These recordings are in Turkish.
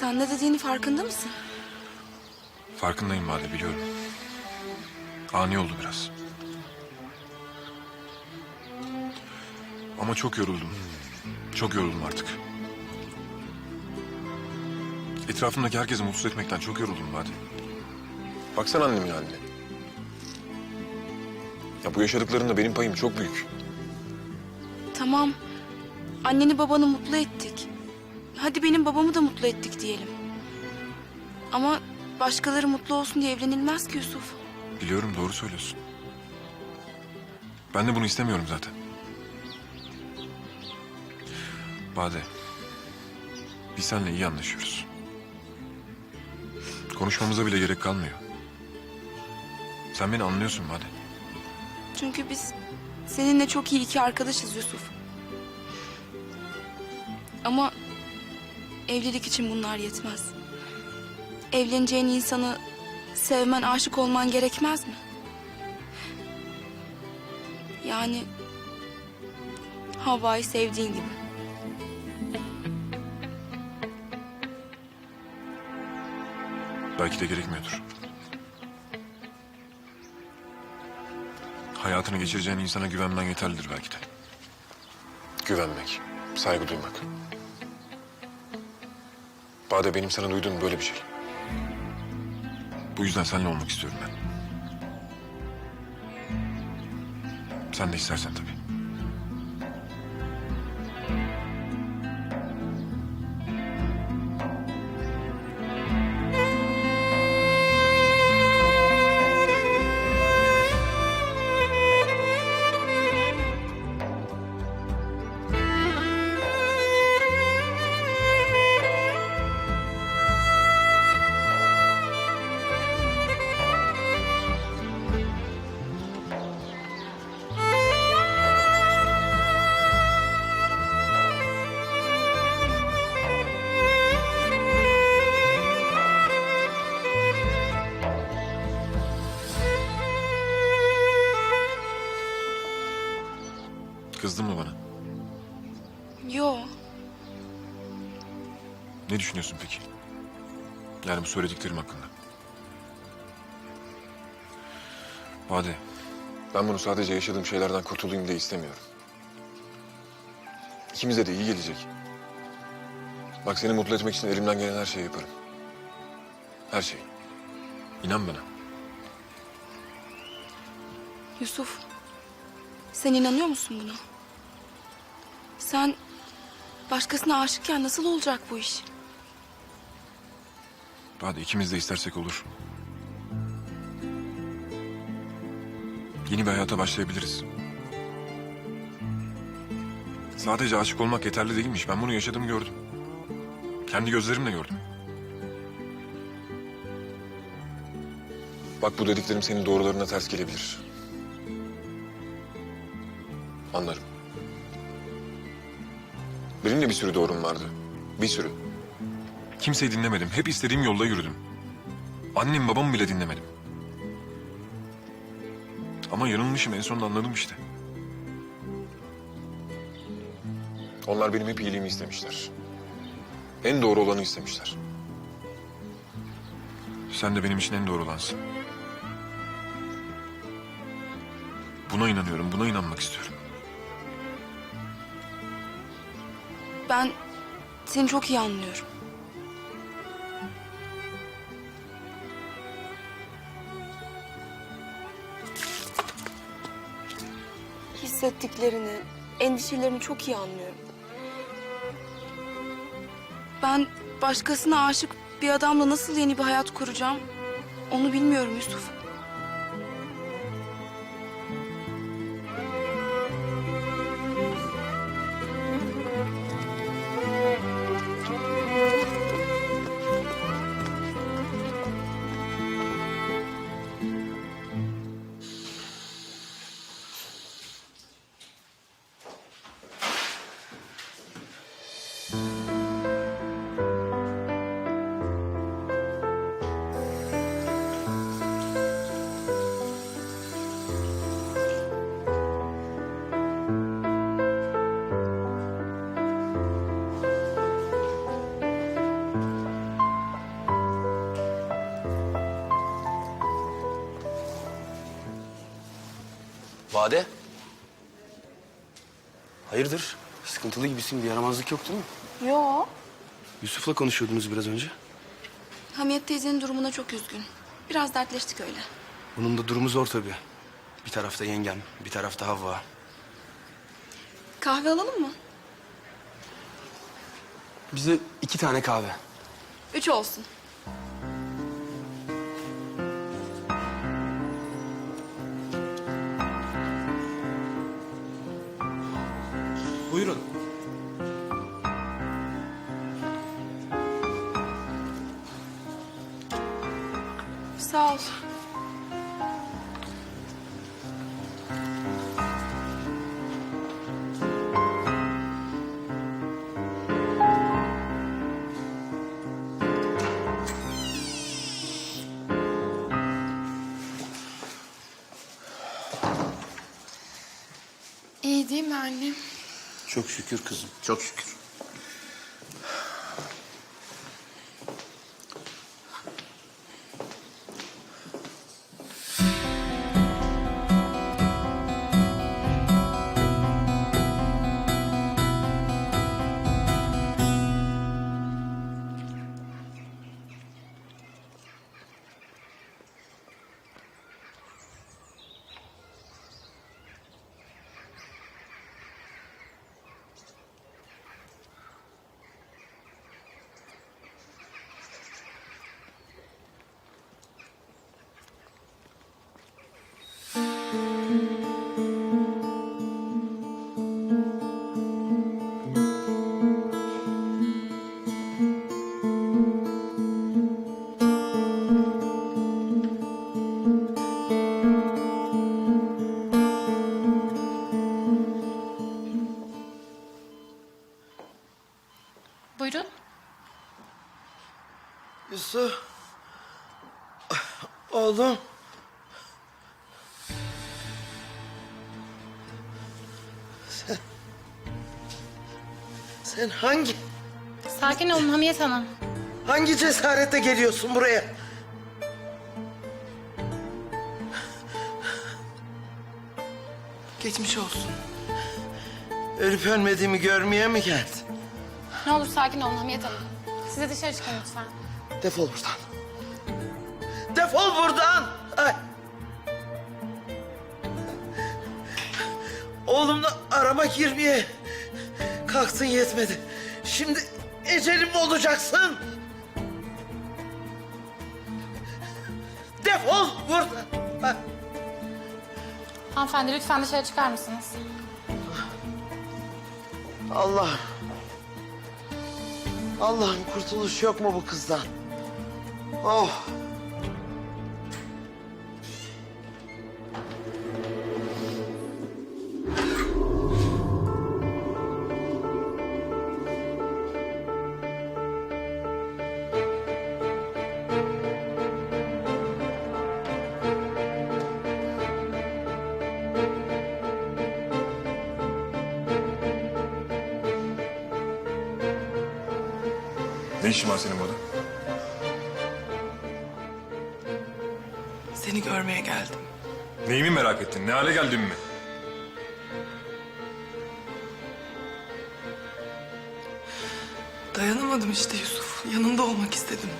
Sen ne dediğini farkında mısın? Farkındayım Bade biliyorum. Ani oldu biraz. Ama çok yoruldum. Çok yoruldum artık. Etrafımdaki herkesi mutsuz etmekten çok yoruldum Bade. Baksana annemin haline. Ya bu yaşadıklarında benim payım çok büyük. Tamam. Anneni babanı mutlu ettik. Hadi benim babamı da mutlu ettik diyelim. Ama başkaları mutlu olsun diye evlenilmez ki Yusuf. Biliyorum doğru söylüyorsun. Ben de bunu istemiyorum zaten. Bade. Biz seninle iyi anlaşıyoruz. Konuşmamıza bile gerek kalmıyor. Sen beni anlıyorsun Bade. Çünkü biz seninle çok iyi iki arkadaşız Yusuf. Ama evlilik için bunlar yetmez. Evleneceğin insanı sevmen, aşık olman gerekmez mi? Yani Havva'yı sevdiğin gibi. Belki de gerekmiyordur. Hayatını geçireceğin insana güvenmen yeterlidir belki de. Güvenmek, saygı duymak. Bade benim sana duyduğum böyle bir şey. Bu yüzden seninle olmak istiyorum ben. Sen de istersen tabii. Kızdın mı bana? Yo, Ne düşünüyorsun peki? Yani bu söylediklerim hakkında. Bade, ben bunu sadece yaşadığım şeylerden kurtulayım diye istemiyorum. İkimize de iyi gelecek. Bak seni mutlu etmek için elimden gelen her şeyi yaparım. Her şeyi. İnan bana. Yusuf. Sen inanıyor musun buna? Sen başkasına aşıkken nasıl olacak bu iş? Bade ikimiz de istersek olur. Yeni bir hayata başlayabiliriz. Sadece aşık olmak yeterli değilmiş. Ben bunu yaşadım gördüm. Kendi gözlerimle gördüm. Bak bu dediklerim senin doğrularına ters gelebilir. Anlarım. Benim de bir sürü doğrum vardı. Bir sürü. Kimseyi dinlemedim. Hep istediğim yolda yürüdüm. Annem babamı bile dinlemedim. Ama yanılmışım en sonunda anladım işte. Onlar benim hep iyiliğimi istemişler. En doğru olanı istemişler. Sen de benim için en doğru olansın. Buna inanıyorum, buna inanmak istiyorum. Ben seni çok iyi anlıyorum. Hissettiklerini, endişelerini çok iyi anlıyorum. Ben başkasına aşık bir adamla nasıl yeni bir hayat kuracağım onu bilmiyorum Yusuf. Bade. Hayırdır? Sıkıntılı gibisin. Bir yaramazlık yok değil mi? Yo. Yusuf'la konuşuyordunuz biraz önce. Hamiyet teyzenin durumuna çok üzgün. Biraz dertleştik öyle. Bunun da durumu zor tabii. Bir tarafta yengem, bir tarafta Havva. Kahve alalım mı? Bize iki tane kahve. Üç olsun. Buyurun. Sağ ol. İyi değil mi annem? Çok şükür kızım, çok şükür. Oğlum. Sen... Sen hangi, Sakin olun Hamiyet Hanım. hangi cesarete geliyorsun buraya? Geçmiş olsun. Ölüp ölmediğimi görmeye mi geldin? Ne olur sakin olun Hamiyet Hanım. Size dışarı çıkın lütfen. Defol buradan. Defol buradan. Ay. Oğlumla arama girmeye kalktın yetmedi. Şimdi ecelim olacaksın? Defol buradan. Ay. Hanımefendi lütfen dışarı çıkar mısınız? Allah. Allah'ım kurtuluş yok mu bu kızdan? Oh. Ne işin var senin burada? Seni görmeye geldim. Neyimi merak ettin? Ne hale geldim mi? Dayanamadım işte Yusuf. Yanında olmak istedim.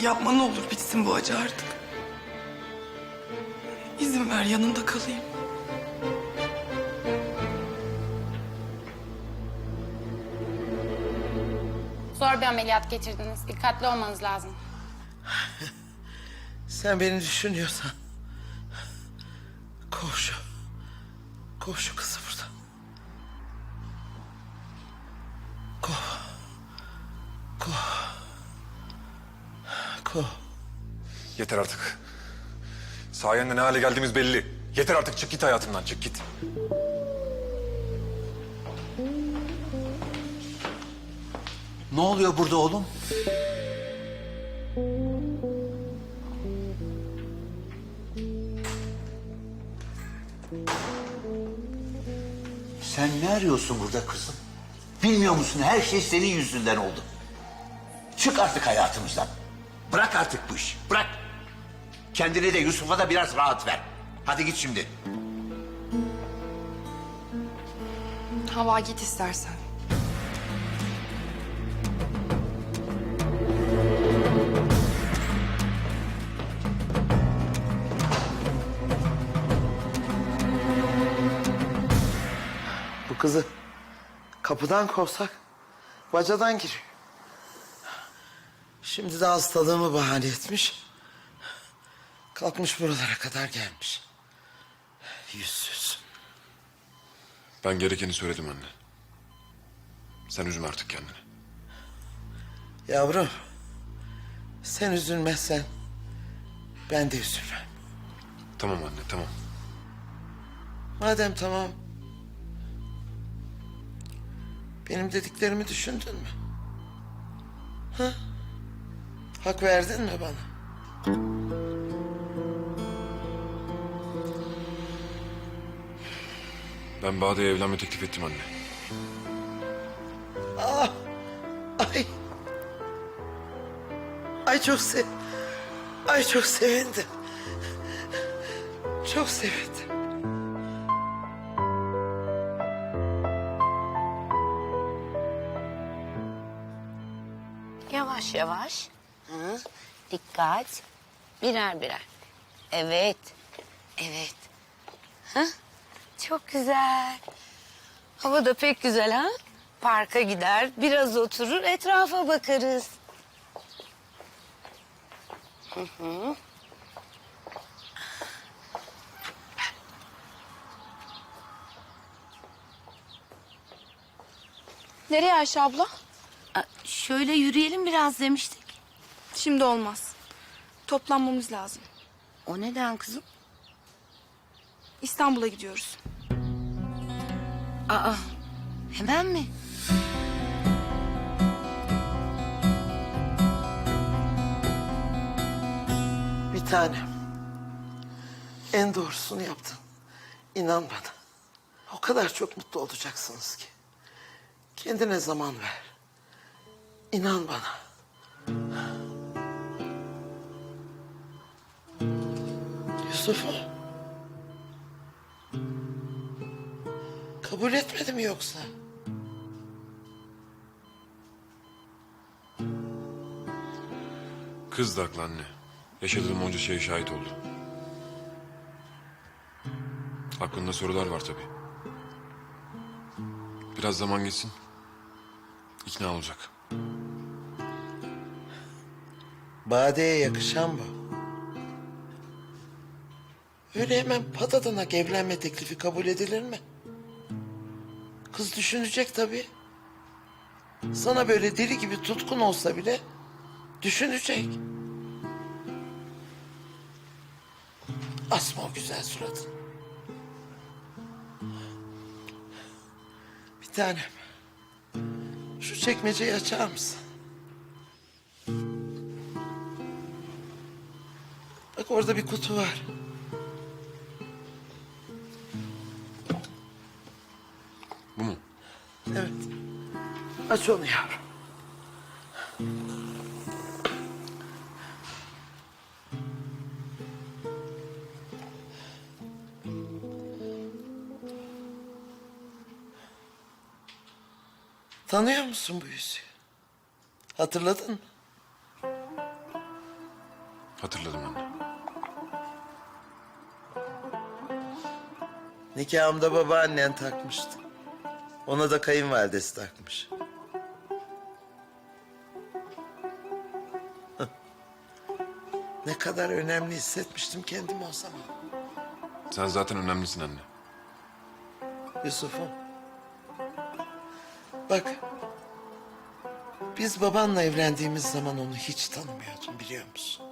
Yapma ne olur bitsin bu acı artık. İzin ver yanında kalayım. Zor bir ameliyat geçirdiniz. Dikkatli olmanız lazım. Sen beni düşünüyorsan kov şu. Kov şu kızı buradan. Kov. Kov. Kov. Yeter artık. Sayende ne hale geldiğimiz belli. Yeter artık çık git hayatımdan çık git. Ne oluyor burada oğlum? Sen ne arıyorsun burada kızım? Bilmiyor musun her şey senin yüzünden oldu. Çık artık hayatımızdan. Bırak artık bu işi. Bırak. Kendine de Yusuf'a da biraz rahat ver. Hadi git şimdi. Hava git istersen. Kızı kapıdan kovsak bacadan giriyor. Şimdi de hastalığımı bahane etmiş. Kalkmış buralara kadar gelmiş. Yüzsüz. Ben gerekeni söyledim anne. Sen üzme artık kendini. Yavrum, sen üzülmezsen ben de üzülmem. Tamam anne tamam. Madem tamam, benim dediklerimi düşündün mü? Ha? Hak verdin mi bana? Ben Bade'ye evlenme teklif ettim anne. Ay. Ay çok sev... Ay çok sevindim. Çok sevindim. Yavaş yavaş. Hı. Dikkat. Birer birer. Evet. Evet. Hı? Çok güzel. Hava da pek güzel ha. Parka gider, biraz oturur, etrafa bakarız. Nereye Ayşe abla? Şöyle yürüyelim biraz demiştik. Şimdi olmaz. Toplanmamız lazım. O neden kızım? İstanbul'a gidiyoruz. Aa, hemen mi? Bir tanem. En doğrusunu yaptın. İnan bana. O kadar çok mutlu olacaksınız ki. Kendine zaman ver. İnan bana. Yusuf'u. Kabul etmedi mi yoksa? Kız da haklı anne. Yaşadığım onca şeye şahit oldu. Aklında sorular var tabii. Biraz zaman geçsin. İkna olacak. Bade'ye yakışan bu. Öyle hemen patadanak evlenme teklifi kabul edilir mi? Kız düşünecek tabii. Sana böyle deli gibi tutkun olsa bile düşünecek. Asma o güzel suratını. Bir tanem. Şu çekmeceyi açar mısın? Bak orada bir kutu var. Bu mu? Evet. Aç onu yavrum. Tanıyor musun bu yüzüğü? Hatırladın mı? Hatırladım anne. Nikahımda babaannen takmıştı. Ona da kayınvalidesi takmış. Ne kadar önemli hissetmiştim kendimi o zaman. Sen zaten önemlisin anne. Yusuf'um. Bak. Biz babanla evlendiğimiz zaman onu hiç tanımıyordum biliyor musun?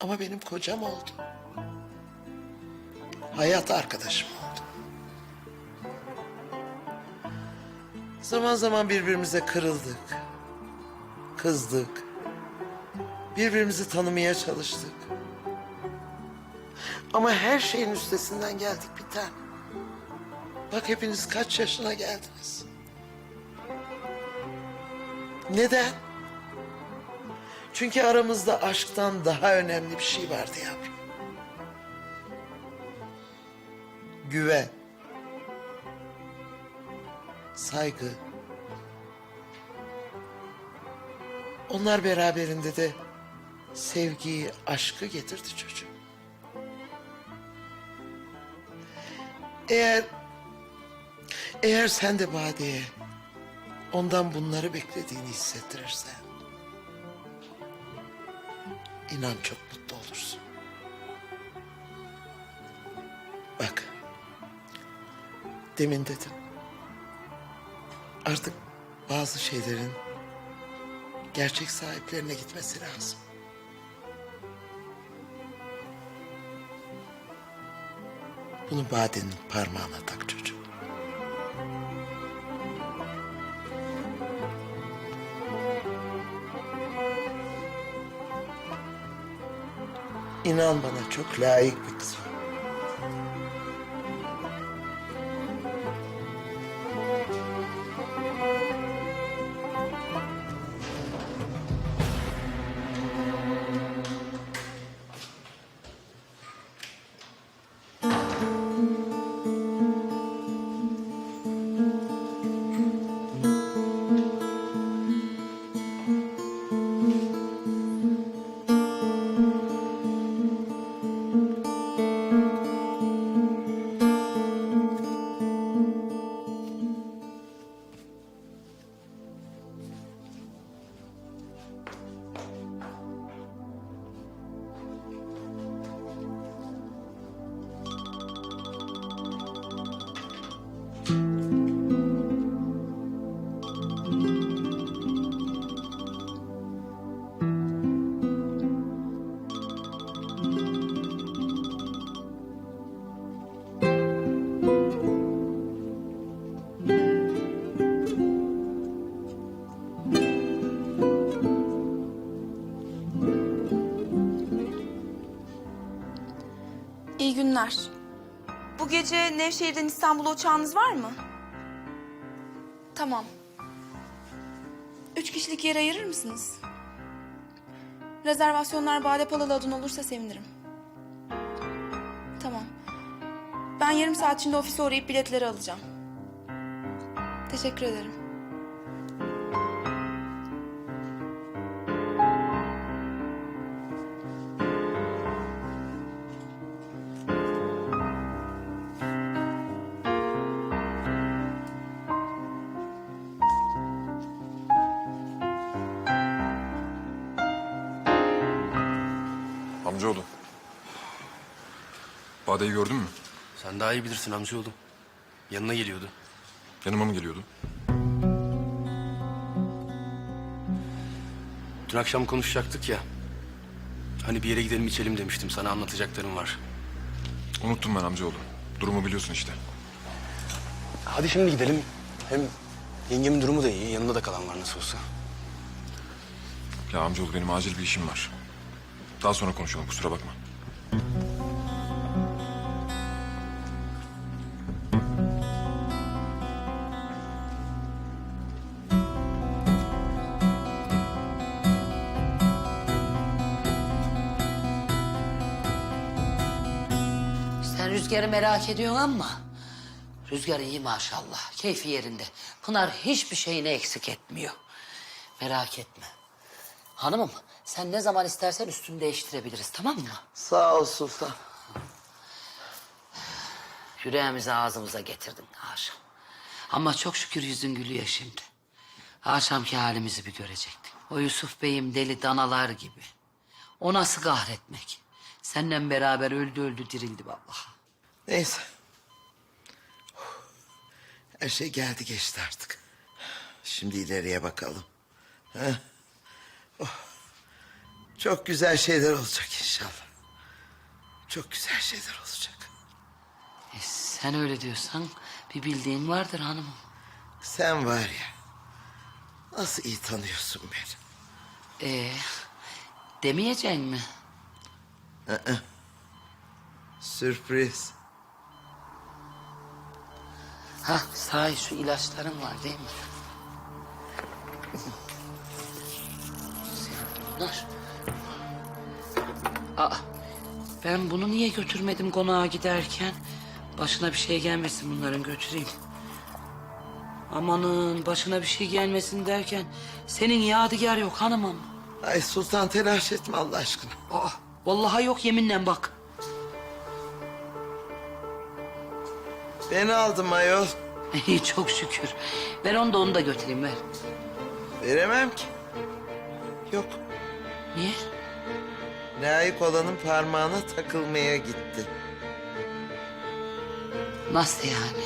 Ama benim kocam oldu. Hayat arkadaşım oldu. Zaman zaman birbirimize kırıldık. Kızdık. Birbirimizi tanımaya çalıştık. Ama her şeyin üstesinden geldik bir tane. Bak hepiniz kaç yaşına geldiniz. Neden? Çünkü aramızda aşktan daha önemli bir şey vardı yavrum. Güven. Saygı. Onlar beraberinde de sevgiyi, aşkı getirdi çocuğum. Eğer eğer sen de Bade'ye ondan bunları beklediğini hissettirirsen inan çok mutlu demin dedim artık bazı şeylerin gerçek sahiplerine gitmesi lazım. Bunu Bade'nin parmağına tak çocuğum. İnan bana çok layık bir kız o. Günler. Bu gece Nevşehir'den İstanbul'a uçağınız var mı? Tamam. Üç kişilik yer ayırır mısınız? Rezervasyonlar Bade Palalı adına olursa sevinirim. Tamam. Ben yarım saat içinde ofise uğrayıp biletleri alacağım. Teşekkür ederim. Bade'yi gördün mü? Sen daha iyi bilirsin amcaoğlu. Yanına geliyordu. Yanıma mı geliyordu? Dün akşam konuşacaktık ya. Hani bir yere gidelim içelim demiştim. Sana anlatacaklarım var. Unuttum ben amcaoğlu. Durumu biliyorsun işte. Hadi şimdi gidelim. Hem yengemin durumu da iyi. Yanında da kalan var nasıl olsa. Ya amcaoğlu benim acil bir işim var. Daha sonra konuşalım kusura bakma. Merak ediyorsun ama... Rüzgar iyi maşallah. Keyfi yerinde. Pınar hiçbir şeyini eksik etmiyor. Merak etme. Hanımım sen ne zaman istersen üstünü değiştirebiliriz tamam mı? Sağ ol Sultan. Yüreğimizi ağzımıza getirdin Haşam. Ama çok şükür yüzün gülüyor şimdi. Akşamki halimizi bir görecektin. O Yusuf Bey'im deli danalar gibi. O nasıl kahretmek? Seninle beraber öldü öldü dirildi vallahi. Neyse. Her şey geldi geçti artık. Şimdi ileriye bakalım. Ha? Oh. Çok güzel şeyler olacak inşallah. Çok güzel şeyler olacak. E, sen öyle diyorsan bir bildiğin vardır hanımım. Sen var ya. Nasıl iyi tanıyorsun beni. Ee, demeyeceksin mi? Sürpriz. Ha sahi şu ilaçların var değil mi? bunlar? Aa, ben bunu niye götürmedim konağa giderken? Başına bir şey gelmesin bunların götüreyim. Amanın başına bir şey gelmesin derken senin yadigar yok hanımım. Ay Sultan telaş etme Allah aşkına. Aa, vallahi yok yeminle bak. Ben aldım ayol. İyi çok şükür. Ver onu da onu da götüreyim ver. Veremem ki. Yok. Niye? Layık olanın parmağına takılmaya gitti. Nasıl yani?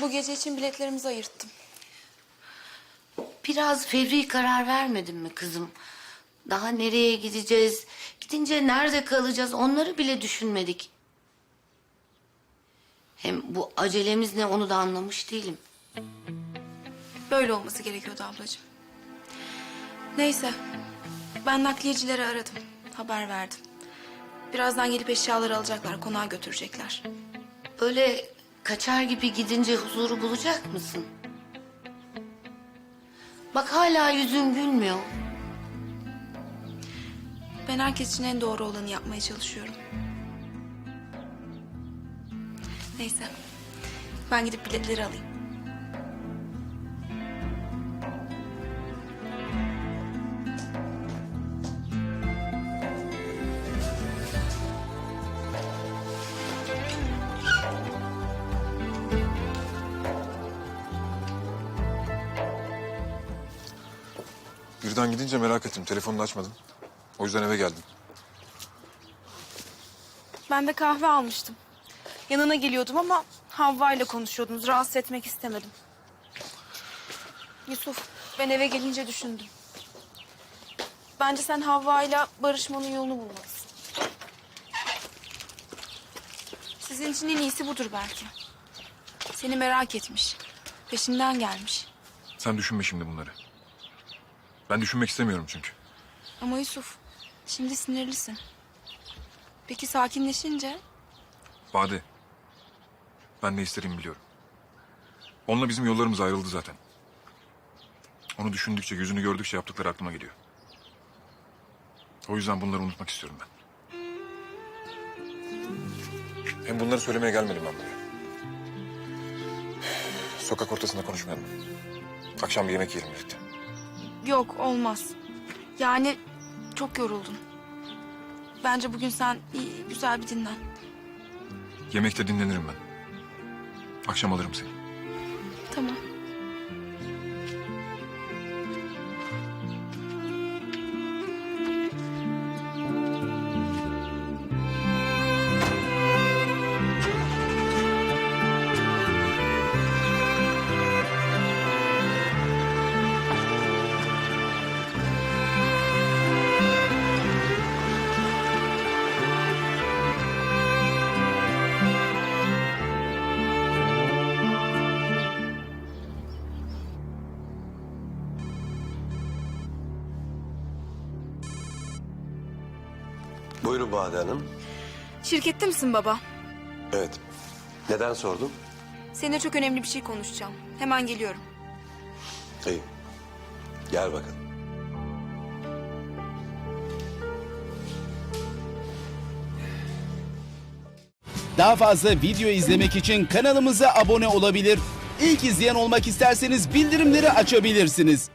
Bu gece için biletlerimizi ayırttım. Biraz fevri karar vermedin mi kızım? Daha nereye gideceğiz? Gidince nerede kalacağız? Onları bile düşünmedik. Hem bu acelemiz ne onu da anlamış değilim. Böyle olması gerekiyordu ablacığım. Neyse. Ben nakliyecileri aradım. Haber verdim. Birazdan gelip eşyaları alacaklar, konağa götürecekler. Böyle kaçar gibi gidince huzuru bulacak mısın? Bak hala yüzün gülmüyor. Ben herkes için en doğru olanı yapmaya çalışıyorum. Neyse. Ben gidip biletleri alayım. Birden gidince merak ettim. Telefonunu açmadın. O yüzden eve geldim. Ben de kahve almıştım. Yanına geliyordum ama Havva ile konuşuyordunuz. Rahatsız etmek istemedim. Yusuf, ben eve gelince düşündüm. Bence sen Havva ile barışmanın yolunu bulmalısın. Sizin için en iyisi budur belki. Seni merak etmiş. Peşinden gelmiş. Sen düşünme şimdi bunları. Ben düşünmek istemiyorum çünkü. Ama Yusuf, şimdi sinirlisin. Peki sakinleşince? Bade. Ben ne istediğimi biliyorum. Onunla bizim yollarımız ayrıldı zaten. Onu düşündükçe, yüzünü gördükçe yaptıkları aklıma geliyor. O yüzden bunları unutmak istiyorum ben. Hem bunları söylemeye gelmedim ben buraya. Sokak ortasında konuşmayalım. Akşam bir yemek yiyelim birlikte. Yok, olmaz. Yani çok yoruldun. Bence bugün sen iyi, güzel bir dinlen. Yemekte dinlenirim ben. Akşam alırım seni. Tamam. Buyurun Bade Hanım. Şirkette misin baba? Evet. Neden sordun? Seninle çok önemli bir şey konuşacağım. Hemen geliyorum. İyi. Gel bakalım. Daha fazla video izlemek için kanalımıza abone olabilir. İlk izleyen olmak isterseniz bildirimleri açabilirsiniz.